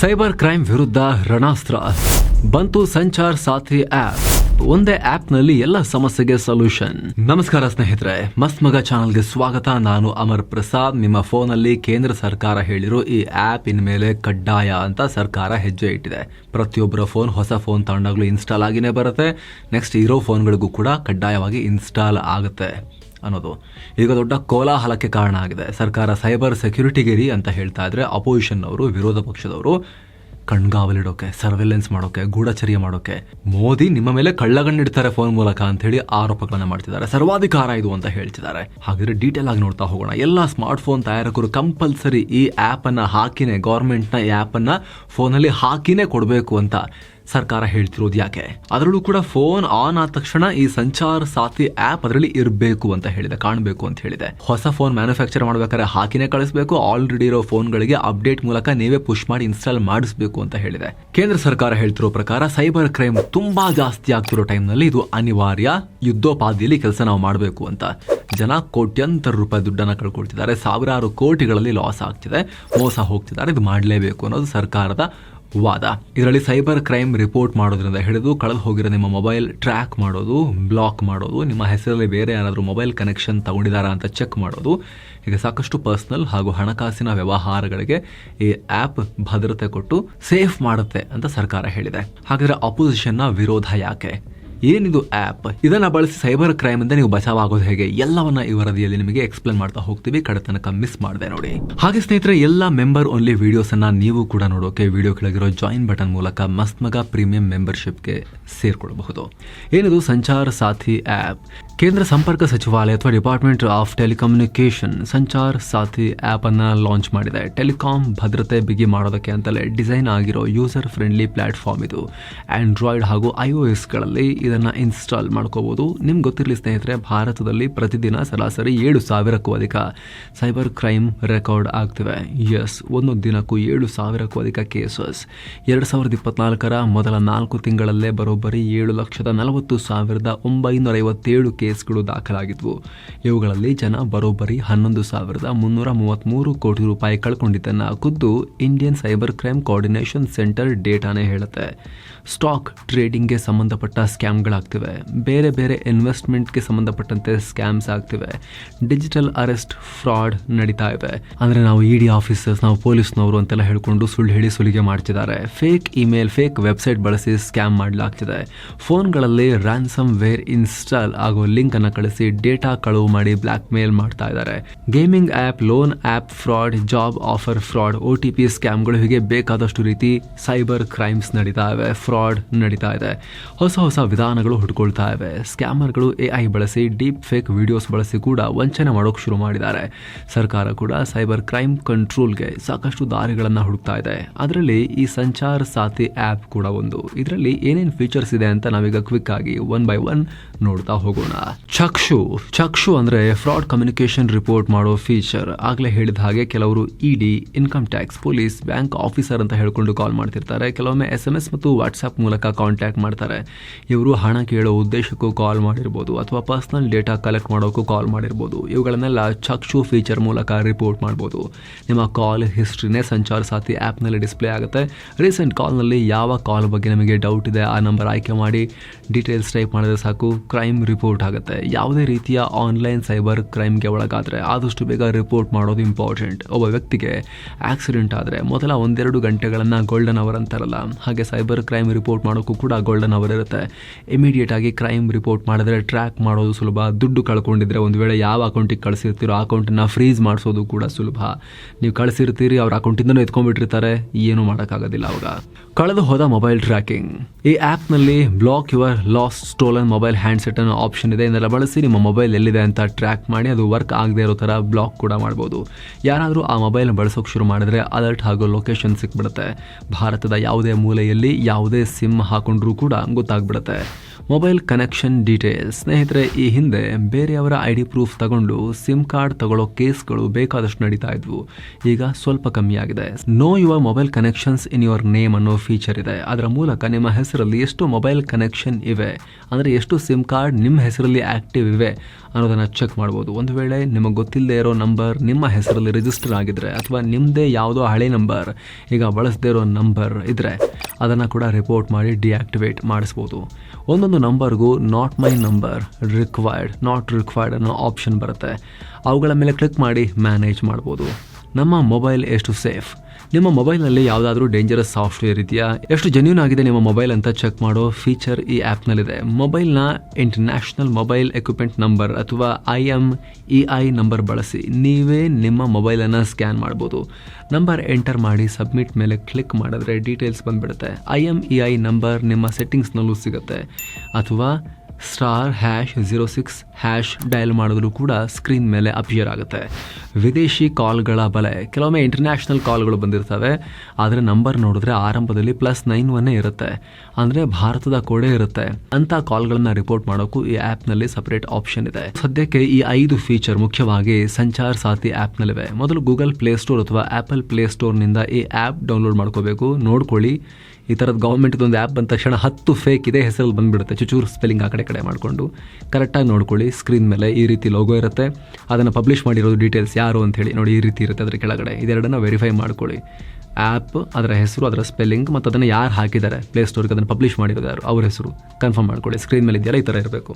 Cyber crime ವಿರುದ್ಧ ರಣಾಸ್ತ್ರ. ಬಂತು ಸಂಚಾರ್ ಸಾಥಿ ಆಪ್. ಒಂದೇ ಆಪ್ನಲ್ಲಿ ಎಲ್ಲ ಸಮಸ್ಯೆಗೆ ಸೊಲ್ಯೂಷನ್. ನಮಸ್ಕಾರ ಸ್ನೇಹಿತರೆ ಮಸ್ತ್ ಮಗ ಚಾನಲ್ಗೆ ಸ್ವಾಗತ. ನಾನು ಅಮರ್ ಪ್ರಸಾದ್. ನಿಮ್ಮ ಫೋನ್ ಅಲ್ಲಿ ಕೇಂದ್ರ ಸರ್ಕಾರ ಹೇಳಿರೋ ಈ ಆಪ್ ಇನ್ಮೇಲೆ ಕಡ್ಡಾಯ ಅಂತ ಸರ್ಕಾರ ಹೆಜ್ಜೆ ಇಟ್ಟಿದೆ. ಪ್ರತಿಯೊಬ್ಬರ ಫೋನ್ ಹೊಸ ಫೋನ್ ತಗೊಂಡಾಗ್ಲೂ ಇನ್ಸ್ಟಾಲ್ ಆಗಿನೇ ಬರುತ್ತೆ. ನೆಕ್ಸ್ಟ್ ಇರೋ ಫೋನ್ಗಳಿಗೂ ಕೂಡ ಕಡ್ಡಾಯವಾಗಿ ಇನ್ಸ್ಟಾಲ್ ಆಗುತ್ತೆ. ಅನ್ನೋದು. ಈಗ ದೊಡ್ಡ ಕೋಲಾಹಲಕ್ಕೆ ಕಾರಣ ಆಗಿದೆ. ಸರ್ಕಾರ ಸೈಬರ್ ಸೆಕ್ಯೂರಿಟಿಗಿರಿ ಅಂತ ಹೇಳ್ತಾ ಇದ್ರೆ ಅಪೋಸಿಷನ್ ಅವರು ವಿರೋಧ ಪಕ್ಷದವರು ಕಣ್ಗಾವಲಿಡೋಕೆ, ಸರ್ವೆಲೆನ್ಸ್ ಮಾಡೋಕೆ, ಗೂಢಚರ್ಯ ಮಾಡೋಕೆ, ಮೋದಿ ನಿಮ್ಮ ಮೇಲೆ ಕಳ್ಳಗಣ್ಣಿಡ್ತಾರೆ ಫೋನ್ ಮೂಲಕ ಅಂತ ಹೇಳಿ ಆರೋಪಗಳನ್ನ ಮಾಡ್ತಿದ್ದಾರೆ. ಸರ್ವಾಧಿಕಾರ ಇದು ಅಂತ ಹೇಳ್ತಿದ್ದಾರೆ. ಹಾಗಾದ್ರೆ ಡೀಟೇಲ್ ಆಗಿ ನೋಡ್ತಾ ಹೋಗೋಣ. ಎಲ್ಲ ಸ್ಮಾರ್ಟ್ ಫೋನ್ ತಯಾರಕರು ಕಂಪಲ್ಸರಿ ಈ ಆಪ್ ಅನ್ನ ಹಾಕಿನೇ ಗೌರ್ಮೆಂಟ್ನ ಈ ಆಪ್ ಅನ್ನ ಫೋನಲ್ಲಿ ಹಾಕಿನೇ ಕೊಡಬೇಕು ಅಂತ ಸರ್ಕಾರ ಹೇಳ್ತಿರೋದು ಯಾಕೆ? ಅದರಲ್ಲೂ ಕೂಡ ಫೋನ್ ಆನ್ ಆದ ತಕ್ಷಣ ಈ ಸಂಚಾರ ಸಾಥಿ ಆಪ್ ಅದರಲ್ಲಿ ಇರಬೇಕು ಅಂತ ಹೇಳಿದೆ, ಕಾಣಬೇಕು ಅಂತ ಹೇಳಿದೆ. ಹೊಸ ಫೋನ್ ಮ್ಯಾನುಫ್ಯಾಕ್ಚರ್ ಮಾಡ್ಬೇಕಾದ್ರೆ ಹಾಕಿನೇ ಕಳಿಸಬೇಕು ಆಲ್ರೆಡಿ ಇರೋ ಫೋನ್ಗಳಿಗೆ ಅಪ್ಡೇಟ್ ಮೂಲಕ ನೀವೇ ಪುಷ್ ಮಾಡಿ ಇನ್ಸ್ಟಾಲ್ ಮಾಡಿಸಬೇಕು ಅಂತ ಹೇಳಿದೆ. ಕೇಂದ್ರ ಸರ್ಕಾರ ಹೇಳ್ತಿರೋ ಪ್ರಕಾರ ಸೈಬರ್ ಕ್ರೈಮ್ ತುಂಬಾ ಜಾಸ್ತಿ ಆಗ್ತಿರೋ ಟೈಮ್ನಲ್ಲಿ ಇದು ಅನಿವಾರ್ಯ, ಯುದ್ಧೋಪಾದಿಯಲ್ಲಿ ಕೆಲಸ ನಾವು ಮಾಡಬೇಕು ಅಂತ. ಜನ ಕೋಟ್ಯಂತರ ರೂಪಾಯಿ ದುಡ್ಡನ್ನ ಕಳ್ಕೊಳ್ತಿದ್ದಾರೆ, ಸಾವಿರಾರು ಕೋಟಿಗಳಲ್ಲಿ ಲಾಸ್ ಆಗ್ತಿದೆ, ಮೋಸ ಹೋಗ್ತಿದ್ದಾರೆ, ಇದು ಮಾಡಲೇಬೇಕು ಅನ್ನೋದು ಸರ್ಕಾರದ ವಾದ. ಇದರಲ್ಲಿ ಸೈಬರ್ ಕ್ರೈಮ್ ರಿಪೋರ್ಟ್ ಮಾಡೋದ್ರಿಂದ ಹಿಡಿದು ಕಳೆದು ಹೋಗಿರೋ ನಿಮ್ಮ ಮೊಬೈಲ್ ಟ್ರ್ಯಾಕ್ ಮಾಡೋದು, ಬ್ಲಾಕ್ ಮಾಡೋದು, ನಿಮ್ಮ ಹೆಸರಲ್ಲಿ ಬೇರೆ ಯಾರಾದರೂ ಮೊಬೈಲ್ ಕನೆಕ್ಷನ್ ತಗೊಂಡಿದ್ದಾರಾ ಅಂತ ಚೆಕ್ ಮಾಡೋದು ಈಗ ಸಾಕಷ್ಟು ಪರ್ಸನಲ್ ಹಾಗೂ ಹಣಕಾಸಿನ ವ್ಯವಹಾರಗಳಿಗೆ ಈ ಆ್ಯಪ್ ಭದ್ರತೆ ಕೊಟ್ಟು ಸೇಫ್ ಮಾಡುತ್ತೆ ಅಂತ ಸರ್ಕಾರ ಹೇಳಿದೆ. ಹಾಗಾದರೆ ಅಪೋಸಿಷನ್ನ ವಿರೋಧ ಯಾಕೆ? ಏನಿದು ಆ್ಯಪ್ ಇದನ್ನ ಬಳಸಿ ಸೈಬರ್ ಕ್ರೈಮ್ ಇಂದ ನೀವು ಬಚಾವಾಗೋದು ಹೇಗೆ? ಎಲ್ಲವನ್ನ ಈ ವರದಿಯಲ್ಲಿ ನಿಮಗೆ ಎಕ್ಸ್ಪ್ಲೇನ್ ಮಾಡ್ತಾ ಹೋಗ್ತೀವಿ. ಕಡತನಕ ಮಿಸ್ ಮಾಡಿದೆ ನೋಡಿ. ಹಾಗೆ ಸ್ನೇಹಿತರೆ, ಎಲ್ಲ ಮೆಂಬರ್ ಓನ್ಲಿ ವಿಡಿಯೋಸ್ ಅನ್ನ ನೀವು ಕೂಡ ನೋಡೋಕೆ ವಿಡಿಯೋ ಕೆಳಗಿರೋ ಜಾಯಿನ್ ಬಟನ್ ಮೂಲಕ ಮಸ್ತ್ ಮಗ ಪ್ರೀಮಿಯಂ ಮೆಂಬರ್ಶಿಪ್ಗೆ ಸೇರ್ಕೊಳ್ಬಹುದು. ಏನಿದು? ಸಂಚಾರ ಸಾಥಿ ಆ್ಯಪ್ ಕೇಂದ್ರ ಸಂಪರ್ಕ ಸಚಿವಾಲಯ ಅಥವಾ department of telecommunication Sanchar Saathi app ಅನ್ನ ಲಾಂಚ್ ಮಾಡಿದೆ. ಟೆಲಿಕಾಂ ಭದ್ರತೆ ಬಿಗಿ ಮಾಡೋದಕ್ಕೆ ಅಂತಲೇ ಡಿಸೈನ್ ಆಗಿರೋ ಯೂಸರ್ ಫ್ರೆಂಡ್ಲಿ ಪ್ಲಾಟ್ಫಾರ್ಮ್ ಇದು. ಆಂಡ್ರಾಯ್ಡ್ ಹಾಗೂ ಐ ಗಳಲ್ಲಿ ಎಸ್ಗಳಲ್ಲಿ ಇದನ್ನು ಇನ್ಸ್ಟಾಲ್ ಮಾಡ್ಕೋಬೋದು. ನಿಮ್ಗೆ ಗೊತ್ತಿರಲಿ ಸ್ನೇಹಿತರೆ, ಭಾರತದಲ್ಲಿ ಪ್ರತಿದಿನ ಸರಾಸರಿ ಏಳು ಸಾವಿರಕ್ಕೂ ಅಧಿಕ ಸೈಬರ್ ಕ್ರೈಮ್ ರೆಕಾರ್ಡ್ ಆಗ್ತಿವೆ. ಎಸ್ ಒಂದೊಂದು ದಿನಕ್ಕೂ ಏಳು ಸಾವಿರಕ್ಕೂ ಅಧಿಕ ಕೇಸಸ್. ಎರಡು ಸಾವಿರದ ಇಪ್ಪತ್ನಾಲ್ಕರ ಮೊದಲ ನಾಲ್ಕು ತಿಂಗಳಲ್ಲೇ ಬರೋಬ್ಬರಿ ಏಳು ಲಕ್ಷದ ನಲವತ್ತು ಸಾವಿರದ ಒಂಬೈನೂರ ಐವತ್ತೇಳು ಕೇಸ್ಗಳು ದಾಖಲಾಗಿದ್ವು. ಇವುಗಳಲ್ಲಿ ಜನ ಬರೋಬ್ಬರಿ ಹನ್ನೊಂದು ಸಾವಿರದ ಮುನ್ನೂರ ಮೂವತ್ತ್ಮೂರು ಕೋಟಿ ರೂಪಾಯಿ ಕಳ್ಕೊಂಡಿದ್ದನ್ನು ಖುದ್ದು Indian cyber crime coordination centre ಡೇಟಾನೇ ಹೇಳುತ್ತೆ. ಸ್ಟಾಕ್ ಟ್ರೇಡಿಂಗ್ಗೆ ಸಂಬಂಧಪಟ್ಟ ಸ್ಕ್ಯಾಮ್ಗಳಾಗ್ತಿವೆ. ಬೇರೆ ಬೇರೆ ಇನ್ವೆಸ್ಟ್ಮೆಂಟ್ಗೆ ಸಂಬಂಧಪಟ್ಟಂತೆ ಸ್ಕ್ಯಾಮ್ಸ್ ಆಗ್ತಿವೆ. ಡಿಜಿಟಲ್ ಅರೆಸ್ಟ್ ಫ್ರಾಡ್ ನಡೀತಾ ಇವೆ ಅಂದರೆ ನಾವು ಇ ಡಿ ಆಫೀಸರ್ಸ್, ನಾವು ಪೊಲೀಸ್ನವರು ಅಂತೆಲ್ಲ ಹೇಳ್ಕೊಂಡು ಸುಳ್ಳು ಹೇಳಿ ಸುಲಿಗೆ ಮಾಡ್ತಿದ್ದಾರೆ. ಫೇಕ್ ಇಮೇಲ್, ಫೇಕ್ ವೆಬ್ಸೈಟ್ ಬಳಸಿ ಸ್ಕ್ಯಾಮ್ ಮಾಡಲಾಗ್ತಿದೆ. ಫೋನ್ಗಳಲ್ಲಿ ರ್ಯಾನ್ಸಮ್ ವೇರ್ ಇನ್ಸ್ಟಾಲ್ ಆಗೋ ಲಿಂಕ್ ಅನ್ನು ಕಳಿಸಿ ಡೇಟಾ ಕಳುವು ಮಾಡಿ ಬ್ಲ್ಯಾಕ್ ಮೇಲ್ ಮಾಡ್ತಾ ಇದ್ದಾರೆ. Gaming app, loan app fraud, job offer fraud O T P ಸ್ಕ್ಯಾಮ್ಗಳು ಹೀಗೆ ಬೇಕಾದಷ್ಟು ರೀತಿ ಸೈಬರ್ ಕ್ರೈಮ್ಸ್ ನಡೀತಾ ಇವೆ. ಫ್ರಾಡ್ ನಡೀತಾ ಇದೆ. ಹೊಸ ಹೊಸ ವಿಧಾನಗಳು ಹುಡ್ಕೊಳ್ತಾ ಇವೆ. ಸ್ಕ್ಯಾಮರ್ಗಳು ಎ ಐ ಬಳಸಿ ಡೀಪ್ ಫೇಕ್ ವಿಡಿಯೋಸ್ ಬಳಸಿ ಕೂಡ ವಂಚನೆ ಮಾಡೋಕೆ ಶುರು ಮಾಡಿದ್ದಾರೆ. ಸರ್ಕಾರ ಕೂಡ ಸೈಬರ್ ಕ್ರೈಮ್ ಕಂಟ್ರೋಲ್ಗೆ ಸಾಕಷ್ಟು ದಾರಿಗಳನ್ನು ಹುಡುಕ್ತಾ ಇದೆ. ಅದರಲ್ಲಿ ಈ ಸಂಚಾರ ಸಾಥಿ ಆ್ಯಪ್ ಕೂಡ ಒಂದು. ಇದರಲ್ಲಿ ಏನೇನು ಫೀಚರ್ಸ್ ಇದೆ ಅಂತ ನಾವೀಗ ಕ್ವಿಕ್ ಆಗಿ ಒನ್ ಬೈ ಒನ್ ನೋಡ್ತಾ ಹೋಗೋಣ. ಚಕ್ಷು ಚಕ್ಷು ಅಂದ್ರೆ ಫ್ರಾಡ್ ಕಮ್ಯುನಿಕೇಷನ್ ರಿಪೋರ್ಟ್ ಮಾಡೋ ಫೀಚರ್ ಆಗಲೇ ಹೇಳಿದ ಹಾಗೆ ಕೆಲವರು ED income tax police bank officer ಅಂತ ಹೇಳ್ಕೊಂಡು ಕಾಲ್ ಮಾಡ್ತಿರ್ತಾರೆ. ಕೆಲವೊಮ್ಮೆ ಎಸ್ ಎಂ ಎಸ್ ಮತ್ತು ವಾಟ್ಸ್ಆಪ್ ಮೂಲಕ ಕಾಂಟ್ಯಾಕ್ಟ್ ಮಾಡ್ತಾರೆ. ಇವರು ಹಣ ಕೇಳೋ ಉದ್ದೇಶಕ್ಕೂ ಕಾಲ್ ಮಾಡಿರ್ಬೋದು ಅಥವಾ ಪರ್ಸನಲ್ ಡೇಟಾ ಕಲೆಕ್ಟ್ ಮಾಡೋಕ್ಕೂ ಕಾಲ್ ಮಾಡಿರ್ಬೋದು. ಇವುಗಳನ್ನೆಲ್ಲ ಚಕ್ಷು ಫೀಚರ್ ಮೂಲಕ ರಿಪೋರ್ಟ್ ಮಾಡ್ಬೋದು. ನಿಮ್ಮ ಕಾಲ್ ಹಿಸ್ಟ್ರಿನೇ ಸಂಚಾರ ಸಾಥಿ ಆ್ಯಪ್ನಲ್ಲಿ ಡಿಸ್ಪ್ಲೇ ಆಗುತ್ತೆ. ರೀಸೆಂಟ್ ಕಾಲ್ನಲ್ಲಿ ಯಾವ ಕಾಲ್ ಬಗ್ಗೆ ನಮಗೆ ಡೌಟ್ ಇದೆ ಆ ನಂಬರ್ ಆಯ್ಕೆ ಮಾಡಿ ಡೀಟೇಲ್ಸ್ ಟೈಪ್ ಮಾಡಿದ್ರೆ ಸಾಕು ಕ್ರೈಮ್ ರಿಪೋರ್ಟ್ ಆಗುತ್ತೆ. ಯಾವುದೇ ರೀತಿಯ ಆನ್ಲೈನ್ ಸೈಬರ್ ಕ್ರೈಮ್ಗೆ ಒಳಗಾದರೆ ಆದಷ್ಟು ಬೇಗ ರಿಪೋರ್ಟ್ ಮಾಡೋದು ಇಂಪಾರ್ಟೆಂಟ್ ಒಬ್ಬ ವ್ಯಕ್ತಿಗೆ ಆಕ್ಸಿಡೆಂಟ್ ಆದರೆ ಮೊದಲ ಒಂದೆರಡು ಗಂಟೆಗಳನ್ನು ಗೋಲ್ಡನ್ ಅವರ್ ಅಂತಾರಲ್ಲ, ಹಾಗೆ ಸೈಬರ್ ಕ್ರೈಮ್ ರಿಪೋರ್ಟ್ ಮಾಡೋಕ್ಕೂ ಕೂಡ ಗೋಲ್ಡನ್ ಅವರ್ ಇರುತ್ತೆ. ಇಮಿಡಿಯೇಟಾಗಿ ಕ್ರೈಮ್ ರಿಪೋರ್ಟ್ ಮಾಡಿದ್ರೆ ಟ್ರ್ಯಾಕ್ ಮಾಡೋದು ಸುಲಭ, ದುಡ್ಡು ಕಳ್ಕೊಂಡಿದ್ರೆ ಒಂದು ವೇಳೆ ಯಾವ ಅಕೌಂಟಿಗೆ ಕಳಿಸಿರ್ತೀರೋ ಆ ಅಕೌಂಟನ್ನು ಫ್ರೀಸ್ ಮಾಡಿಸೋದು ಕೂಡ ಸುಲಭ. ನೀವು ಕಳಿಸಿರ್ತೀರಿ, ಅವ್ರ ಅಕೌಂಟಿಂದನೂ ಎತ್ಕೊಂಡ್ಬಿಟ್ಟಿರ್ತಾರೆ, ಏನೂ ಮಾಡೋಕ್ಕಾಗೋದಿಲ್ಲ ಅವಾಗ. ಕಳೆದು ಹೋದ ಮೊಬೈಲ್ ಟ್ರ್ಯಾಕಿಂಗ್ ಈ ಆ್ಯಪ್ನಲ್ಲಿ block your lost stolen mobile handset ಅನ್ನೋ ಆಪ್ಷನ್ ಇದೆ. ಇದನ್ನೆಲ್ಲ ಬಳಸಿ ನಿಮ್ಮ ಮೊಬೈಲ್ ಎಲ್ಲಿದೆ ಅಂತ ಟ್ರ್ಯಾಕ್ ಮಾಡಿ, ಅದು ವರ್ಕ್ ಆಗದೆ ಇರೋ ಥರ ಬ್ಲಾಕ್ ಕೂಡ ಮಾಡ್ಬೋದು. ಯಾರಾದರೂ ಆ ಮೊಬೈಲ್ ಬಳಸೋಕೆ ಶುರು ಮಾಡಿದ್ರೆ ಅಲರ್ಟ್ ಹಾಗೂ ಲೊಕೇಶನ್ ಸಿಕ್ಬಿಡುತ್ತೆ. ಭಾರತದ ಯಾವುದೇ ಮೂಲೆಯಲ್ಲಿ ಯಾವುದೇ ಸಿಮ್ ಹಾಕೊಂಡ್ರೂ ಕೂಡ ಗೊತ್ತಾಗ್ಬಿಡುತ್ತೆ. ಮೊಬೈಲ್ ಕನೆಕ್ಷನ್ ಡೀಟೇಲ್ಸ್ ಸ್ನೇಹಿತರೆ, ಈ ಹಿಂದೆ ಬೇರೆಯವರ ಐ ಡಿ ಪ್ರೂಫ್ ತಗೊಂಡು ಸಿಮ್ ಕಾರ್ಡ್ ತಗೊಳ್ಳೋ ಕೇಸ್ಗಳು ಬೇಕಾದಷ್ಟು ನಡೀತಾ ಇದ್ವು. ಈಗ ಸ್ವಲ್ಪ ಕಮ್ಮಿಯಾಗಿದೆ. Know your mobile connections in your name ಅನ್ನೋ ಫೀಚರ್ ಇದೆ. ಅದರ ಮೂಲಕ ನಿಮ್ಮ ಹೆಸರಲ್ಲಿ ಎಷ್ಟು ಮೊಬೈಲ್ ಕನೆಕ್ಷನ್ ಇವೆ? ಅಂದರೆ ಎಷ್ಟು ಸಿಮ್ ಕಾರ್ಡ್ ನಿಮ್ಮ ಹೆಸರಲ್ಲಿ ಆ್ಯಕ್ಟಿವ್ ಇವೆ? ಅನ್ನೋದನ್ನು ಚೆಕ್ ಮಾಡ್ಬೋದು. ಒಂದು ವೇಳೆ ನಿಮಗೆ ಗೊತ್ತಿಲ್ಲದೆ ಇರೋ ನಂಬರ್ ನಿಮ್ಮ ಹೆಸರಲ್ಲಿ ರಿಜಿಸ್ಟರ್ ಆಗಿದ್ದರೆ ಅಥವಾ ನಿಮ್ಮದೇ ಯಾವುದೋ ಹಳೆ ನಂಬರ್ ಈಗ ಬಳಸದೇ ಇರೋ ನಂಬರ್ ಇದ್ದರೆ ಅದನ್ನು ಕೂಡ ರಿಪೋರ್ಟ್ ಮಾಡಿ ಡಿಆಕ್ಟಿವೇಟ್ ಮಾಡಿಸ್ಬೋದು. ಒಂದೊಂದು ನಂಬರ್ಗೂ not my number required not required ಅನ್ನೋ ಆಪ್ಷನ್ ಬರುತ್ತೆ. ಅವುಗಳ ಮೇಲೆ ಕ್ಲಿಕ್ ಮಾಡಿ ಮ್ಯಾನೇಜ್ ಮಾಡ್ಬೋದು. ನಮ್ಮ ಮೊಬೈಲ್ ಎಷ್ಟು ಸೇಫ್? ನಿಮ್ಮ ಮೊಬೈಲ್ನಲ್ಲಿ ಯಾವುದಾದ್ರೂ ಡೇಂಜರಸ್ ಸಾಫ್ಟ್ವೇರ್ ಇದೆಯಾ? ಎಷ್ಟು ಜೆನ್ಯೂನ್ ಆಗಿದೆ ನಿಮ್ಮ ಮೊಬೈಲ್ ಅಂತ ಚೆಕ್ ಮಾಡೋ ಫೀಚರ್ ಈ ಆ್ಯಪ್ನಲ್ಲಿದೆ ಮೊಬೈಲ್ನ ಇಂಟರ್ನ್ಯಾಷನಲ್ ಮೊಬೈಲ್ ಎಕ್ವಿಪ್ಮೆಂಟ್ ನಂಬರ್ ಅಥವಾ I M E I number ಬಳಸಿ. ನೀವೇ ನಿಮ್ಮ ಮೊಬೈಲನ್ನು ಸ್ಕ್ಯಾನ್ ಮಾಡ್ಬೋದು. ನಂಬರ್ ಎಂಟರ್ ಮಾಡಿ ಸಬ್ಮಿಟ್ ಮೇಲೆ ಕ್ಲಿಕ್ ಮಾಡಿದ್ರೆ ಡೀಟೇಲ್ಸ್ ಬಂದುಬಿಡುತ್ತೆ. I M E I number ನಿಮ್ಮ ಸೆಟ್ಟಿಂಗ್ಸ್ನಲ್ಲೂ ಸಿಗುತ್ತೆ. ಅಥವಾ star hash zero six hash dial ಮಾಡಿದ್ರು ಕೂಡ ಸ್ಕ್ರೀನ್ ಮೇಲೆ ಅಪಿಯರ್ ಆಗುತ್ತೆ. ವಿದೇಶಿ ಕಾಲ್ಗಳ ಬಲೆ, ಕೆಲವೊಮ್ಮೆ ಇಂಟರ್ನ್ಯಾಷನಲ್ ಕಾಲ್ಗಳು ಬಂದಿರ್ತವೆ. ಆದರೆ ನಂಬರ್ ನೋಡಿದ್ರೆ ಆರಂಭದಲ್ಲಿ ಪ್ಲಸ್ ನೈನ್ ಒನ್ನೇ ಇರುತ್ತೆ. ಅಂದರೆ ಭಾರತದ ಕೋಡೆ ಇರುತ್ತೆ. ಅಂತ ಕಾಲ್ಗಳನ್ನು ರಿಪೋರ್ಟ್ ಮಾಡೋಕ್ಕೂ ಈ ಆ್ಯಪ್ನಲ್ಲಿ ಸಪ್ರೇಟ್ ಆಪ್ಷನ್ ಇದೆ. ಸದ್ಯಕ್ಕೆ ಈ ಐದು ಫೀಚರ್ ಮುಖ್ಯವಾಗಿ ಸಂಚಾರ್ ಸಾಥಿ ಆ್ಯಪ್ನಲ್ಲಿವೆ ಮೊದಲು ಗೂಗಲ್ ಪ್ಲೇಸ್ಟೋರ್ ಅಥವಾ ಆ್ಯಪಲ್ ಪ್ಲೇಸ್ಟೋರ್ನಿಂದ ಈ ಆ್ಯಪ್ ಡೌನ್ಲೋಡ್ ಮಾಡ್ಕೋಬೇಕು. ನೋಡ್ಕೊಳ್ಳಿ. ಈ ಥರದ್ದು ಗೌರ್ಮೆಂಟ್ದು ಒಂದು ಆ್ಯಪ್ ಬಂದ ತಕ್ಷಣ ಹತ್ತು ಫೇಕ್ ಇದೆ ಹೆಸರಲ್ಲಿ ಬಂದುಬಿಡುತ್ತೆ. ಚುಚೂರು ಸ್ಪೆಲ್ಲಿಂಗ್ ಆ ಕಡೆ ಕಡೆ ಮಾಡಿಕೊಂಡು. ಕರೆಕ್ಟಾಗಿ ನೋಡ್ಕೊಳ್ಳಿ ಸ್ಕ್ರೀನ್ ಮೇಲೆ ಈ ರೀತಿ ಲೋಗೋ ಇರುತ್ತೆ. ಅದನ್ನು ಪಬ್ಲಿಷ್ ಮಾಡಿರೋದು ಡೀಟೇಲ್ಸ್ ಯಾರು ಅಂತ ಹೇಳಿ ನೋಡಿ ಈ ರೀತಿ ಇರುತ್ತೆ ಅದರ ಕೆಳಗಡೆ. ಇದೆರಡನ್ನ ವೆರಿಫೈ ಮಾಡ್ಕೊಳ್ಳಿ. ಆ್ಯಪ್, ಅದರ ಹೆಸರು, ಅದರ ಸ್ಪೆಲ್ಲಿಂಗ್ ಮತ್ತು ಅದನ್ನು ಯಾರು ಹಾಕಿದ್ದಾರೆ ಪ್ಲೇಸ್ಟೋರ್ಗೆ ಅದನ್ನು ಪಬ್ಲಿಷ್ ಮಾಡಿರೋದು ಯಾರು, ಅವ್ರ ಹೆಸರು. ಕನ್ಫರ್ಮ್ ಮಾಡ್ಕೊಳ್ಳಿ ಸ್ಕ್ರೀನ್ ಮೇಲೆ ಇದೆಯಲ್ಲ ಈ ಥರ ಇರಬೇಕು.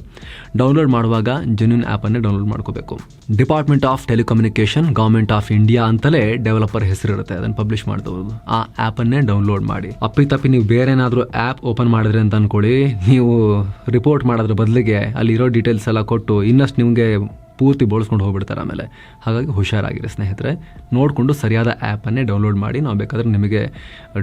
ಡೌನ್ಲೋಡ್ ಮಾಡುವಾಗ ಜೆನ್ಯೂನ್ ಆ್ಯಪನ್ನೇ ಡೌನ್ಲೋಡ್ ಮಾಡ್ಕೋಬೇಕು. Department of telecommunication government of India ಅಂತಲೇ ಡೆವಲಪರ್ ಹೆಸರು ಇರುತ್ತೆ, ಅದನ್ನು ಪಬ್ಲಿಷ್ ಮಾಡಿದವರು ಆ ಆ್ಯಪನ್ನೇ ಡೌನ್ಲೋಡ್ ಮಾಡಿ. ಅಪ್ಪಿತಪ್ಪಿ, ನೀವು ಬೇರೆ ಏನಾದರೂ ಆ್ಯಪ್ ಓಪನ್ ಮಾಡಿದ್ರೆ ಅಂತ ಅಂದ್ಕೊಳ್ಳಿ ನೀವು ರಿಪೋರ್ಟ್ ಮಾಡೋದ್ರ ಬದಲಿಗೆ ಅಲ್ಲಿರೋ ಡೀಟೇಲ್ಸ್ ಎಲ್ಲ ಕೊಟ್ಟು ಇನ್ನಷ್ಟು ನಿಮಗೆ ಪೂರ್ತಿ ಬೋಳ್ಸ್ಕೊಂಡು ಹೋಗ್ಬಿಡ್ತಾರೆ ಆಮೇಲೆ. ಹಾಗಾಗಿ ಹುಷಾರಾಗಿರಿ ಸ್ನೇಹಿತರೆ. ನೋಡಿಕೊಂಡು ಸರಿಯಾದ ಆ್ಯಪನ್ನೇ ಡೌನ್ಲೋಡ್ ಮಾಡಿ, ನಾವು ಬೇಕಾದರೆ ನಿಮಗೆ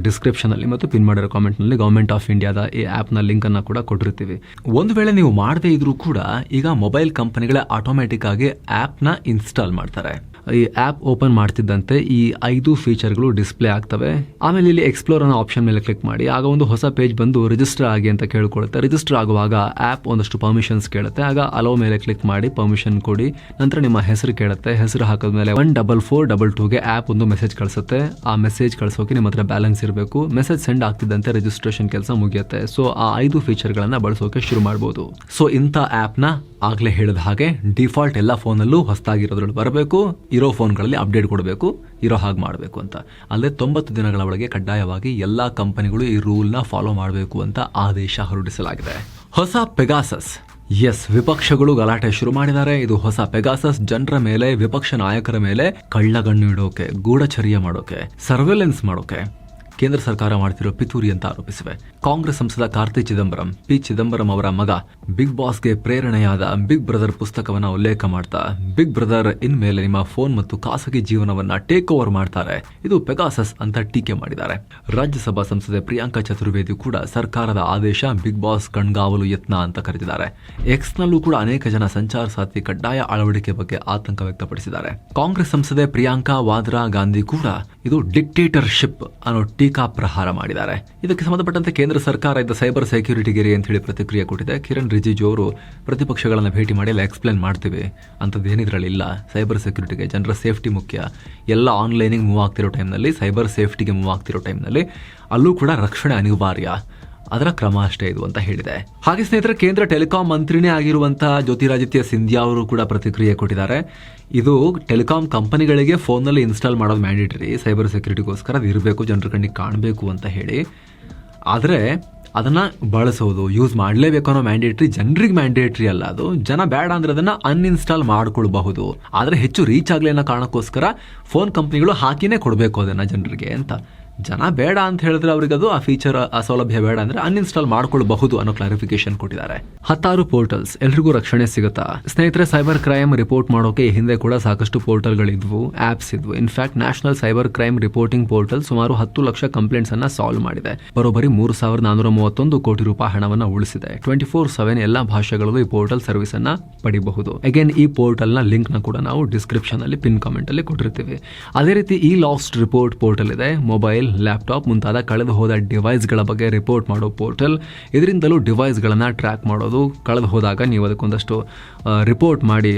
ಡಿಸ್ಕ್ರಿಪ್ಷನಲ್ಲಿ ಮತ್ತು ಪಿನ್ ಮಾಡಿರೋ ಕಾಮೆಂಟ್ನಲ್ಲಿ ಗೌರ್ಮೆಂಟ್ ಆಫ್ ಇಂಡಿಯಾದ ಈ ಆ್ಯಪ್ನ ಲಿಂಕನ್ನು ಕೂಡ ಕೊಟ್ಟಿರ್ತೀವಿ. ಒಂದು ವೇಳೆ ನೀವು ಮಾಡದೇ ಇದ್ರೂ ಕೂಡ ಈಗ ಮೊಬೈಲ್ ಕಂಪನಿಗಳೇ ಆಟೋಮ್ಯಾಟಿಕ್ ಆಗಿ ಆ್ಯಪ್ನ ಇನ್ಸ್ಟಾಲ್ ಮಾಡ್ತಾರೆ. ಈ ಆ್ಯಪ್ ಓಪನ್ ಮಾಡ್ತಿದ್ದಂತೆ ಈ ಐದು ಫೀಚರ್ಗಳು ಡಿಸ್ಪ್ಲೇ ಆಗ್ತವೆ. ಆಮೇಲೆ ಇಲ್ಲಿ ಎಕ್ಸ್ಪ್ಲೋರ್ ಅನ್ನೋ ಆಪ್ಷನ್ ಮೇಲೆ ಕ್ಲಿಕ್ ಮಾಡಿ, ಆಗ ಒಂದು ಹೊಸ ಪೇಜ್ ಬಂದು ರಿಜಿಸ್ಟರ್ ಆಗಿ ಅಂತ ಕೇಳ್ಕೊಳ್ಳುತ್ತೆ ರಿಜಿಸ್ಟರ್ ಆಗುವಾಗ ಆ್ಯಪ್ ಒಂದಷ್ಟು ಪರ್ಮಿಷನ್ಸ್ ಕೇಳುತ್ತೆ. ಆಗ ಅಲೋ ಮೇಲೆ ಕ್ಲಿಕ್ ಮಾಡಿ ಪರ್ಮಿಷನ್ ಕೊಡಿ. ನಂತರ ನಿಮ್ಮ ಹೆಸರು ಕೇಳುತ್ತೆ. ಹೆಸರು ಹಾಕಿದ್ಮೇಲೆ ಒನ್ ಡಬಲ್ ಫೋರ್ ಡಬಲ್ ಟೂಗೆ ಆ್ಯಪ್ ಒಂದು ಮೆಸೇಜ್ ಕಳಿಸುತ್ತೆ. ಆ ಮೆಸೇಜ್ ಕಳಿಸೋಕೆ ನಿಮ್ಮ ಹತ್ರ ಬ್ಯಾಲೆನ್ಸ್ ಇರಬೇಕು. ಮೆಸೇಜ್ ಸೆಂಡ್ ಆಗ್ತಿದ್ದಂತೆ ರಿಜಿಸ್ಟ್ರೇಷನ್ ಕೆಲಸ ಮುಗಿಯುತ್ತೆ. ಸೊ ಆ ಐದು ಫೀಚರ್ಗಳನ್ನು ಬಳಸೋಕೆ ಶುರು ಮಾಡ್ಬೋದು. ಸೊ ಇಂಥ ಆ್ಯಪ್ನ ಆಗಲೇ ಹೇಳಿದ ಹಾಗೆ ಡಿಫಾಲ್ಟ್ ಎಲ್ಲ ಫೋನಲ್ಲೂ ಹೊಸದಾಗಿರೋದ್ರಲ್ಲಿ ಬರಬೇಕು. ಇರೋ ಫೋನ್ಗಳಲ್ಲಿ ಅಪ್ಡೇಟ್ ಕೊಡಬೇಕು. ಇರೋ ಹಾಗೆ ಮಾಡಬೇಕು ಅಂತ. ಅಲ್ಲದೆ ತೊಂಬತ್ತು ದಿನಗಳ ಒಳಗೆ ಕಡ್ಡಾಯವಾಗಿ ಎಲ್ಲ ಕಂಪನಿಗಳು ಈ ರೂಲ್ನ ಫಾಲೋ ಮಾಡಬೇಕು ಅಂತ ಆದೇಶ ಹೊರಡಿಸಲಾಗಿದೆ. ಹೊಸ ಪೆಗಾಸಸ್ ಎಸ್ ವಿಪಕ್ಷಗಳು ಗಲಾಟೆ ಶುರು ಮಾಡಿದ್ದಾರೆ. ಇದು ಹೊಸ ಪೆಗಾಸಸ್ ಜನರ ಮೇಲೆ, ವಿಪಕ್ಷ ನಾಯಕರ ಮೇಲೆ ಕಳ್ಳಗಣ್ಣು ಇಡೋಕೆ, ಗೂಢಚರ್ಯ ಮಾಡೋಕೆ ಸರ್ವೆಲೆನ್ಸ್ ಮಾಡೋಕೆ. ಕೇಂದ್ರ ಸರ್ಕಾರ ಮಾಡ್ತಿರೋ ಪಿತೂರಿ ಅಂತ ಆರೋಪಿಸಿವೆ. ಕಾಂಗ್ರೆಸ್ ಸಂಸದ ಕಾರ್ತಿ ಚಿದಂಬರಂ, ಪಿ ಚಿದಂಬರಂ ಅವರ ಮಗ ಬಿಗ್ ಬಾಸ್ಗೆ ಪ್ರೇರಣೆಯಾದ ಬಿಗ್ ಬ್ರದರ್ ಪುಸ್ತಕವನ್ನ ಉಲ್ಲೇಖ ಮಾಡ್ತಾ, ಬಿಗ್ ಬ್ರದರ್ ಇನ್ಮೇಲೆ ನಿಮ್ಮ ಫೋನ್ ಮತ್ತು ಖಾಸಗಿ ಜೀವನವನ್ನ ಟೇಕ್ ಓವರ್ ಮಾಡ್ತಾರೆ. ಇದು ಪೆಗಾಸಸ್ ಅಂತ ಟೀಕೆ ಮಾಡಿದ್ದಾರೆ. ರಾಜ್ಯಸಭಾ ಸಂಸದೆ ಪ್ರಿಯಾಂಕಾ ಚತುರ್ವೇದಿ ಕೂಡ ಸರ್ಕಾರದ ಆದೇಶ ಬಿಗ್ ಬಾಸ್ ಕಣ್ಗಾವಲು ಯತ್ನ ಅಂತ ಕರೆದಿದ್ದಾರೆ. ಎಕ್ಸ್ ನಲ್ಲೂ ಕೂಡ ಅನೇಕ ಜನ ಸಂಚಾರ ಸಾಥಿ ಕಡ್ಡಾಯ ಅಳವಡಿಕೆ ಬಗ್ಗೆ ಆತಂಕ ವ್ಯಕ್ತಪಡಿಸಿದ್ದಾರೆ. ಕಾಂಗ್ರೆಸ್ ಸಂಸದೆ ಪ್ರಿಯಾಂಕಾ ವಾದ್ರಾ ಗಾಂಧಿ ಕೂಡ ಇದು ಡಿಕ್ಟೇಟರ್ಶಿಪ್ ಅನ್ನೋ ಪ್ರಹಾರ ಮಾಡಿದ್ದಾರೆ. ಇದಕ್ಕೆ ಸಂಬಂಧಪಟ್ಟಂತೆ ಕೇಂದ್ರ ಸರ್ಕಾರ ಇದ್ದ ಸೈಬರ್ ಸೆಕ್ಯೂರಿಟಿಗೆ ಅಂತ ಹೇಳಿ ಪ್ರತಿಕ್ರಿಯೆ ಕೊಟ್ಟಿದೆ. ಕಿರಣ್ ರಿಜಿಜು ಅವರು ಪ್ರತಿಪಕ್ಷಗಳನ್ನು ಭೇಟಿ ಮಾಡಿ ಎಲ್ಲ ಎಕ್ಸ್ಪ್ಲೇನ್ ಮಾಡ್ತೀವಿ. ಅಂಥದ್ದು ಏನಿದ್ರಲ್ಲಿ ಇಲ್ಲ ಸೈಬರ್ ಸೆಕ್ಯೂರಿಟಿಗೆ ಜನರ ಸೇಫ್ಟಿ ಮುಖ್ಯ. ಎಲ್ಲ ಆನ್ಲೈನಿಗೆ ಮೂವ್ ಆಗ್ತಿರೋ ಟೈಮ್ನಲ್ಲಿ ಸೈಬರ್ ಸೇಫ್ಟಿಗೆ ಮೂವ್ ಆಗ್ತಿರೋ ಟೈಮ್ನಲ್ಲಿ ಅಲ್ಲೂ ಕೂಡ ರಕ್ಷಣೆ ಅನಿವಾರ್ಯ. ಅದರ ಕ್ರಮ ಅಷ್ಟೇ ಇದು ಅಂತ ಹೇಳಿದೆ. ಹಾಗೆ ಸ್ನೇಹಿತರೆ, ಕೇಂದ್ರ ಟೆಲಿಕಾಂ ಮಂತ್ರಿನೇ ಆಗಿರುವಂತಹ ಜ್ಯೋತಿರಾದಿತ್ಯ ಸಿಂಧ್ಯಾ ಅವರು ಕೂಡ ಪ್ರತಿಕ್ರಿಯೆ ಕೊಟ್ಟಿದ್ದಾರೆ. ಇದು ಟೆಲಿಕಾಂ ಕಂಪನಿಗಳಿಗೆ ಫೋನ್ನಲ್ಲಿ ಇನ್ಸ್ಟಾಲ್ ಮಾಡೋದು ಮ್ಯಾಂಡೇಟರಿ, ಸೈಬರ್ ಸೆಕ್ಯೂರಿಟಿಗೋಸ್ಕರ ಅದು ಇರಬೇಕು, ಜನರ ಕಣ್ಣಿಗೆ ಕಾಣಬೇಕು ಅಂತ ಹೇಳಿ. ಆದರೆ ಅದನ್ನು ಬಳಸೋದು, ಯೂಸ್ ಮಾಡಲೇಬೇಕು ಅನ್ನೋ ಮ್ಯಾಂಡೇಟ್ರಿ ಜನರಿಗೆ ಮ್ಯಾಂಡೇಟ್ರಿ ಅಲ್ಲ ಅದು. ಜನ ಬೇಡ ಅಂದ್ರೆ ಅದನ್ನು ಅನ್ಇನ್ಸ್ಟಾಲ್ ಮಾಡ್ಕೊಳ್ಬಹುದು. ಆದರೆ ಹೆಚ್ಚು ರೀಚ್ ಆಗಲಿ ಅನ್ನೋ ಕಾರಣಕ್ಕೋಸ್ಕರ ಫೋನ್ ಕಂಪ್ನಿಗಳು ಹಾಕಿನೇ ಕೊಡಬೇಕು ಅದನ್ನು ಜನರಿಗೆ ಅಂತ. ಜನ ಬೇಡ ಅಂತ ಹೇಳಿದ್ರೆ ಅವ್ರಿಗೆ ಅದು ಆ ಫೀಚರ್ ಆ ಸೌಲಭ್ಯ ಬೇಡ ಅಂದ್ರೆ ಅನ್ಇನ್ಸ್ಟಾಲ್ ಮಾಡ್ಕೊಳ್ಬಹುದು ಅನ್ನೋ ಕ್ಲಾರಿಫಿಕೇಶನ್ ಕೊಟ್ಟಿದ್ದಾರೆ. ಹತ್ತಾರು ಪೋರ್ಟಲ್ಸ್ ಎಲ್ರಿಗೂ ರಕ್ಷಣೆ ಸಿಗುತ್ತಾ? ಸ್ನೇಹಿತರೆ ಸೈಬರ್ ಕ್ರೈಮ್ ರಿಪೋರ್ಟ್ ಮಾಡೋಕೆ ಹಿಂದೆ ಕೂಡ ಸಾಕಷ್ಟು ಪೋರ್ಟಲ್ಗಳಿದ್ವು ಆಪ್ಸ್ ಇದ್ವು. In fact national cyber crime reporting portal ಸುಮಾರು ಹತ್ತು ಲಕ್ಷ ಕಂಪ್ಲೇಂಟ್ಸ್ ಅನ್ನ ಸಾಲ್ವ್ ಮಾಡಿದೆ. ಬರೋಬ್ಬರಿ ಮೂರು ಸಾವಿರದ ನಾನೂರ ಮೂವತ್ತೊಂದು ಕೋಟಿ ರೂಪಾಯಿ ಹಣವನ್ನ ಉಳಿಸಿದೆ. ಟ್ವೆಂಟಿ ಫೋರ್ ಸೆವೆನ್ ಎಲ್ಲ ಭಾಷೆಗಳಲ್ಲೂ ಈ ಪೋರ್ಟಲ್ ಸರ್ವಿಸ್ ಅನ್ನ ಪಡಿಬಹುದು. ಅಗೇನ್ ಈ ಪೋರ್ಟಲ್ನ ಲಿಂಕ್ನ ಕೂಡ ನಾವು ಡಿಸ್ಕ್ರಿಪ್ಷನ್ ಅಲ್ಲಿ ಪಿನ್ ಕಾಮೆಂಟ್ ಅಲ್ಲಿ ಕೊಟ್ಟಿರ್ತೀವಿ. ಅದೇ ರೀತಿ ಈ ಲಾಸ್ಟ್ ರಿಪೋರ್ಟ್ ಪೋರ್ಟಲ್ ಇದೆ ಮೊಬೈಲ್ ಮೊಬೈಲ್ ಲ್ಯಾಪ್ಟಾಪ್ ಮುಂತಾದ ಕಳೆದು ಹೋದ ಡಿವೈಸ್ಗಳ ಬಗ್ಗೆ ರಿಪೋರ್ಟ್ ಮಾಡೋ ಪೋರ್ಟಲ್. ಇದರಿಂದಲೂ ಡಿವೈಸ್ಗಳನ್ನು ಟ್ರ್ಯಾಕ್ ಮಾಡೋದು ಕಳೆದು ಹೋದಾಗ ನೀವು ಅದಕ್ಕೊಂದಷ್ಟು ರಿಪೋರ್ಟ್ ಮಾಡಿ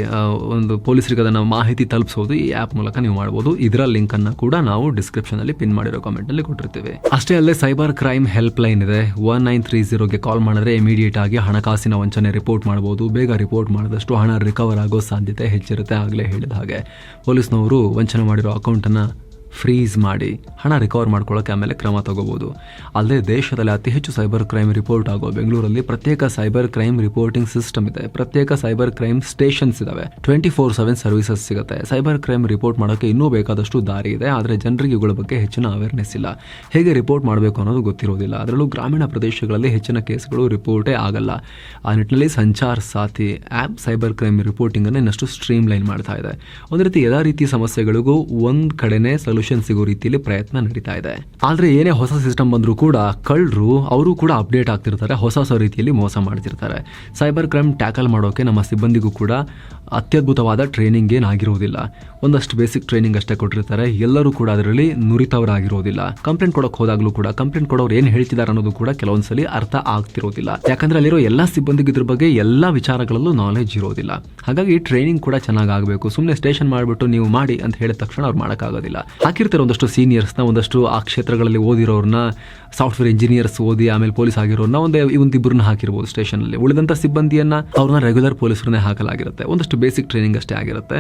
ಒಂದು ಪೊಲೀಸರಿಗೆ ಅದನ್ನು ಮಾಹಿತಿ ತಲುಪಿಸೋದು ಈ ಆ್ಯಪ್ ಮೂಲಕ ನೀವು ಮಾಡ್ಬೋದು. ಇದರ ಲಿಂಕನ್ನು ಕೂಡ ನಾವು ಡಿಸ್ಕ್ರಿಪ್ಷನಲ್ಲಿ ಪಿನ್ ಮಾಡಿರೋ ಕಾಮೆಂಟಲ್ಲಿ ಕೊಟ್ಟಿರ್ತೀವಿ. ಅಷ್ಟೇ ಅಲ್ಲದೆ ಸೈಬರ್ ಕ್ರೈಮ್ ಹೆಲ್ಪ್ ಲೈನ್ ಇದೆ. ಒನ್ ನೈನ್ ತ್ರೀ ಜೀರೋಗೆ ಕಾಲ್ ಮಾಡಿದ್ರೆ ಇಮಿಡಿಯೇಟ್ ಆಗಿ ಹಣಕಾಸಿನ ವಂಚನೆ ರಿಪೋರ್ಟ್ ಮಾಡ್ಬೋದು. ಬೇಗ ರಿಪೋರ್ಟ್ ಮಾಡಿದಷ್ಟು ಹಣ ರಿಕವರ್ ಆಗೋ ಸಾಧ್ಯತೆ ಹೆಚ್ಚಿರುತ್ತೆ ಆಗಲೇ ಹೇಳಿದ ಹಾಗೆ. ಪೊಲೀಸ್ನವರು ವಂಚನೆ ಮಾಡಿರೋ ಅಕೌಂಟನ್ನು ಫ್ರೀಸ್ ಮಾಡಿ ಹಣ ರಿಕವರ್ ಮಾಡ್ಕೊಳ್ಳೋಕೆ ಆಮೇಲೆ ಕ್ರಮ ತಗೋಬೋದು. ಅಲ್ಲದೆ ದೇಶದಲ್ಲಿ ಅತಿ ಹೆಚ್ಚು ಸೈಬರ್ ಕ್ರೈಮ್ ರಿಪೋರ್ಟ್ ಆಗೋ ಬೆಂಗಳೂರಲ್ಲಿ ಪ್ರತ್ಯೇಕ ಸೈಬರ್ ಕ್ರೈಮ್ ರಿಪೋರ್ಟಿಂಗ್ ಸಿಸ್ಟಮ್ ಇದೆ. ಪ್ರತ್ಯೇಕ ಸೈಬರ್ ಕ್ರೈಮ್ ಸ್ಟೇಷನ್ಸ್ ಇದಾವೆ. ಟ್ವೆಂಟಿ ಫೋರ್ ಸೆವೆನ್ ಸರ್ವಿಸಸ್ ಸಿಗುತ್ತೆ. ಸೈಬರ್ ಕ್ರೈಮ್ ರಿಪೋರ್ಟ್ ಮಾಡೋಕ್ಕೆ ಇನ್ನೂ ಬೇಕಾದಷ್ಟು ದಾರಿ ಇದೆ. ಆದರೆ ಜನರಿಗೆ ಇವುಗಳ ಬಗ್ಗೆ ಹೆಚ್ಚಿನ ಅವೇರ್ನೆಸ್ ಇಲ್ಲ. ಹೇಗೆ ರಿಪೋರ್ಟ್ ಮಾಡಬೇಕು ಅನ್ನೋದು ಗೊತ್ತಿರೋದಿಲ್ಲ. ಅದರಲ್ಲೂ ಗ್ರಾಮೀಣ ಪ್ರದೇಶಗಳಲ್ಲಿ ಹೆಚ್ಚಿನ ಕೇಸ್ಗಳು ರಿಪೋರ್ಟೇ ಆಗಲ್ಲ. ಆ ನಿಟ್ಟಿನಲ್ಲಿ Sanchar Saathi app cyber crime ರಿಪೋರ್ಟಿಂಗನ್ನು ಇನ್ನಷ್ಟು ಸ್ಟ್ರೀಮ್ ಲೈನ್ ಮಾಡ್ತಾ ಇದೆ. ಒಂದು ರೀತಿ ಎಲ್ಲ ರೀತಿ ಸಮಸ್ಯೆಗಳಿಗೂ ಒಂದು ಕಡೆನೇ ಸೊಲ್ಯೂಷನ್ ಸಿಗೋ ರೀತಿಯಲ್ಲಿ ಪ್ರಯತ್ನ ನಡೀತಾ ಇದೆ. ಆದ್ರೆ ಏನೇ ಹೊಸ ಸಿಸ್ಟಮ್ ಬಂದರೂ ಕೂಡ ಕಳ್ಳರು ಅವರು ಕೂಡ ಅಪ್ಡೇಟ್ ಆಗ್ತಿರ್ತಾರೆ, ಹೊಸ ಹೊಸ ರೀತಿಯಲ್ಲಿ ಮೋಸ ಮಾಡ್ತಿರ್ತಾರೆ. ಸೈಬರ್ ಕ್ರೈಮ್ ಟ್ಯಾಕಲ್ ಮಾಡೋಕೆ ನಮ್ಮ ಸಿಬ್ಬಂದಿಗೂ ಕೂಡ ಅತ್ಯದ್ಭುತವಾದ ಟ್ರೈನಿಂಗ್ ಏನಾಗಿರೋದಿಲ್ಲ ಒಂದಷ್ಟು ಬೇಸಿಕ್ ಟ್ರೈನಿಂಗ್ ಅಷ್ಟೇ ಕೊಟ್ಟಿರ್ತಾರೆ, ಎಲ್ಲರೂ ಕೂಡ ಅದರಲ್ಲಿ ನುರಿತವರಾಗಿರೋದಿಲ್ಲ. ಕಂಪ್ಲೇಂಟ್ ಕೊಡೋಕೆ ಹೋದಾಗಲೂ ಕೂಡ ಕಂಪ್ಲೇಂಟ್ ಕೊಡೋರು ಏನು ಹೇಳ್ತಿದ್ದಾರೆ ಅನ್ನೋದು ಕೂಡ ಕೆಲವೊಂದ್ಸಲಿ ಅರ್ಥ ಆಗ್ತಿರೋದಿಲ್ಲ. ಯಾಕಂದ್ರೆ ಅಲ್ಲಿರೋ ಎಲ್ಲ ಸಿಬ್ಬಂದಿಗೆ ಇದ್ರ ಬಗ್ಗೆ ಎಲ್ಲ ವಿಚಾರಗಳಲ್ಲೂ ನಾಲೆಜ್ ಇರೋದಿಲ್ಲ. ಹಾಗಾಗಿ ಟ್ರೈನಿಂಗ್ ಕೂಡ ಚೆನ್ನಾಗಿ ಆಗಬೇಕು. ಸುಮ್ಮನೆ ಸ್ಟೇಷನ್ ಮಾಡಿಬಿಟ್ಟು ನೀವು ಮಾಡಿ ಅಂತ ಹೇಳಿದ ತಕ್ಷಣ ಅವ್ರು ಮಾಡೋಕ್ಕಾಗೋದಿಲ್ಲ. ಹಾಕಿರ್ತಾರೆ ಒಂದಷ್ಟು ಸೀನಿಯರ್ಸ್ನ, ಒಂದಷ್ಟು ಆ ಕ್ಷೇತ್ರಗಳಲ್ಲಿ ಓದಿರೋರ್ನ, ಸಾಫ್ಟ್ವೇರ್ ಇಂಜಿನಿಯರ್ಸ್ ಓದಿ ಆಮೇಲೆ ಪೊಲೀಸ್ ಆಗಿರೋರ್ನ, ಒಂದೇ ಒಂದಿಬ್ಬರನ್ನ ಹಾಕಿರ್ಬೋದು ಸ್ಟೇಷನಲ್ಲಿ. ಉಳಿದಂಥ ಸಿಬ್ಬಂದಿಯನ್ನ ಅವ್ರನ್ನ ರೆಗ್ಯುಲರ್ ಪೊಲೀಸರನ್ನೇ ಹಾಕಲಾಗಿರುತ್ತೆ. ಒಂದಷ್ಟು ಬೇಸಿಕ್ ಟ್ರೈನಿಂಗ್ ಅಷ್ಟೇ ಆಗಿರುತ್ತೆ.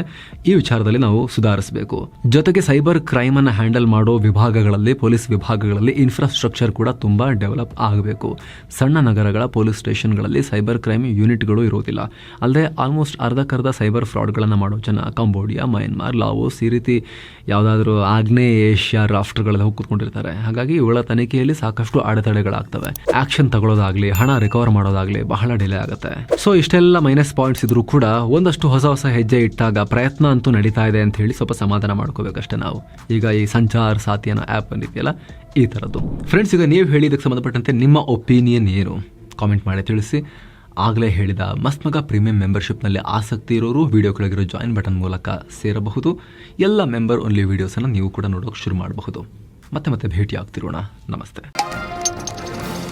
ಈ ವಿಚಾರದಲ್ಲಿ ನಾವು ಸುಧಾರಿಸಬೇಕು. ಜೊತೆಗೆ ಸೈಬರ್ ಕ್ರೈಮ್ ಅನ್ನ ಹ್ಯಾಂಡಲ್ ಮಾಡೋ ವಿಭಾಗಗಳಲ್ಲಿ, ಪೊಲೀಸ್ ವಿಭಾಗಗಳಲ್ಲಿ ಇನ್ಫ್ರಾಸ್ಟ್ರಕ್ಚರ್ ಕೂಡ ತುಂಬಾ ಡೆವಲಪ್ ಆಗಬೇಕು. ಸಣ್ಣ ನಗರಗಳ ಪೊಲೀಸ್ ಸ್ಟೇಷನ್ಗಳಲ್ಲಿ ಸೈಬರ್ ಕ್ರೈಮ್ ಯೂನಿಟ್ಗಳು ಇರೋದಿಲ್ಲ. ಅಲ್ಲದೆ ಆಲ್ಮೋಸ್ಟ್ ಅರ್ಧಕ್ಕರ್ಧ ಸೈಬರ್ ಫ್ರಾಡ್ಗಳನ್ನು ಮಾಡೋ ಜನ ಕಂಬೋಡಿಯಾ ಮಯನ್ಮಾರ್ ಲಾವೋಸ್ ಈ ರೀತಿ ಯಾವುದಾದ್ರೂ ಆಗ್ನೇಯ ಏಷ್ಯಾ ರಾಷ್ಟ್ರಗಳಲ್ಲಿ ಹೋಗಿ ಕೂತ್ಕೊಂಡಿರ್ತಾರೆ. ಹಾಗಾಗಿ ಇವಳ ತನಿಖೆಯಲ್ಲಿ ಸಾಕಷ್ಟು ಅಡೆತಡೆಗಳಾಗ್ತವೆ. ಆಕ್ಷನ್ ತಗೊಳ್ಳೋದಾಗ್ಲಿ, ಹಣ ರಿಕವರ್ ಮಾಡೋದಾಗ್ಲಿ ಬಹಳ ಡಿಲೇ ಆಗುತ್ತೆ. ಸೊ ಇಷ್ಟೆಲ್ಲ ಮೈನಸ್ ಪಾಯಿಂಟ್ಸ್ ಇದ್ರೂ ಕೂಡ ಒಂದಷ್ಟು ಹೊಸ ಹೊಸ ಹೆಜ್ಜೆ ಇಟ್ಟಾಗ ಪ್ರಯತ್ನ ಅಂತೂ ನಡೀತಾ ಇದೆ ಅಂತ ಹೇಳಿ ಸ್ವಲ್ಪ ಸಮಾಧಾನ ಮಾಡ್ಕೋಬೇಕಷ್ಟೇ ನಾವು. ಈಗ ಈ ಸಂಚಾರ್ ಸಾಥಿ ಅನ್ನೋ ಆ್ಯಪ್ ಬಂದಿದೆಯಲ್ಲ, ಈ ಥರದ್ದು ಫ್ರೆಂಡ್ಸ್ ಈಗ ನೀವು ಹೇಳಿದಕ್ಕೆ ಸಂಬಂಧಪಟ್ಟಂತೆ ನಿಮ್ಮ ಒಪಿನಿಯನ್ ಏನು? ಕಾಮೆಂಟ್ ಮಾಡಿ ತಿಳಿಸಿ. ಆಗಲೇ ಹೇಳಿದ ಮಸ್ಮಗ ಪ್ರೀಮಿಯಂ ಮೆಂಬರ್ಶಿಪ್ನಲ್ಲಿ ಆಸಕ್ತಿ ಇರೋರು ವಿಡಿಯೋ ಕೆಳಗಿರೋ ಜಾಯಿನ್ ಬಟನ್ ಮೂಲಕ ಸೇರಬಹುದು. ಎಲ್ಲ ಮೆಂಬರ್ ಓನ್ಲಿ ವೀಡಿಯೋಸನ್ನು ನೀವು ಕೂಡ ನೋಡೋಕೆ ಶುರು ಮಾಡಬಹುದು. ಮತ್ತೆ ಮತ್ತೆ ಭೇಟಿ ಆಗ್ತಿರೋಣ ನಮಸ್ತೆ.